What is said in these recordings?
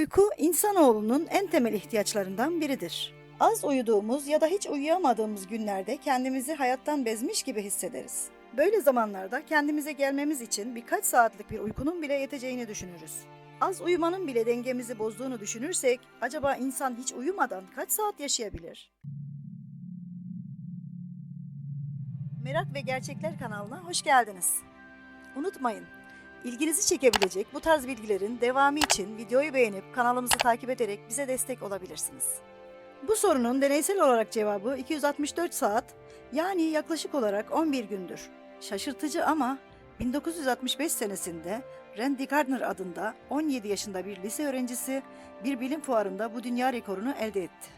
Uyku insanoğlunun en temel ihtiyaçlarından biridir. Az uyuduğumuz ya da hiç uyuyamadığımız günlerde kendimizi hayattan bezmiş gibi hissederiz. Böyle zamanlarda kendimize gelmemiz için birkaç saatlik bir uykunun bile yeteceğini düşünürüz. Az uyumanın bile dengemizi bozduğunu düşünürsek acaba insan hiç uyumadan kaç saat yaşayabilir? Merak ve Gerçekler kanalına hoş geldiniz. Unutmayın, ilginizi çekebilecek bu tarz bilgilerin devamı için videoyu beğenip kanalımızı takip ederek bize destek olabilirsiniz. Bu sorunun deneysel olarak cevabı 264 saat yani yaklaşık olarak 11 gündür. Şaşırtıcı ama 1965 senesinde Randy Gardner adında 17 yaşında bir lise öğrencisi bir bilim fuarında bu dünya rekorunu elde etti.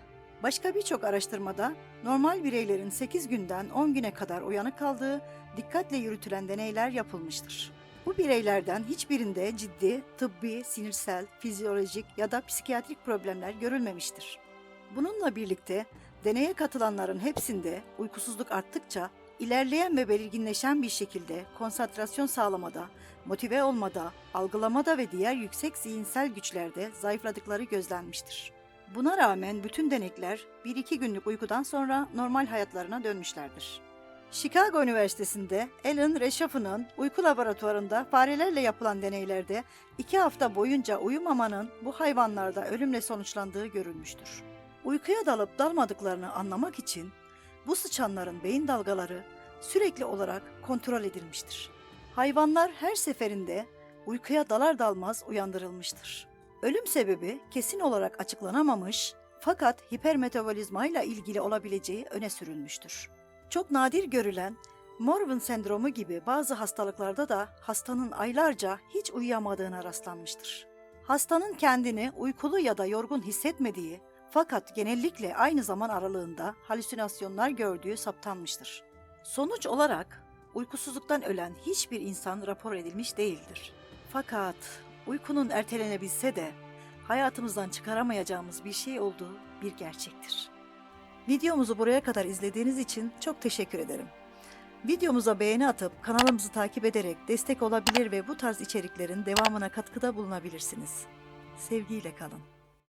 Başka birçok araştırmada normal bireylerin 8 günden 10 güne kadar uyanık kaldığı dikkatle yürütülen deneyler yapılmıştır. Bu bireylerden hiçbirinde ciddi, tıbbi, sinirsel, fizyolojik ya da psikiyatrik problemler görülmemiştir. Bununla birlikte deneye katılanların hepsinde uykusuzluk arttıkça ilerleyen ve belirginleşen bir şekilde konsantrasyon sağlamada, motive olmada, algılamada ve diğer yüksek zihinsel güçlerde zayıfladıkları gözlenmiştir. Buna rağmen bütün denekler 1-2 günlük uykudan sonra normal hayatlarına dönmüşlerdir. Chicago Üniversitesi'nde Alan Reschaff'ın uyku laboratuvarında farelerle yapılan deneylerde 2 hafta boyunca uyumamanın bu hayvanlarda ölümle sonuçlandığı görülmüştür. Uykuya dalıp dalmadıklarını anlamak için bu sıçanların beyin dalgaları sürekli olarak kontrol edilmiştir. Hayvanlar her seferinde uykuya dalar dalmaz uyandırılmıştır. Ölüm sebebi kesin olarak açıklanamamış fakat hipermetabolizmayla ilgili olabileceği öne sürülmüştür. Çok nadir görülen Morvan sendromu gibi bazı hastalıklarda da hastanın aylarca hiç uyuyamadığına rastlanmıştır. Hastanın kendini uykulu ya da yorgun hissetmediği fakat genellikle aynı zaman aralığında halüsinasyonlar gördüğü saptanmıştır. Sonuç olarak uykusuzluktan ölen hiçbir insan rapor edilmiş değildir. Fakat uykunun ertelenebilse de hayatımızdan çıkaramayacağımız bir şey olduğu bir gerçektir. Videomuzu buraya kadar izlediğiniz için çok teşekkür ederim. Videomuza beğeni atıp kanalımızı takip ederek destek olabilir ve bu tarz içeriklerin devamına katkıda bulunabilirsiniz. Sevgiyle kalın.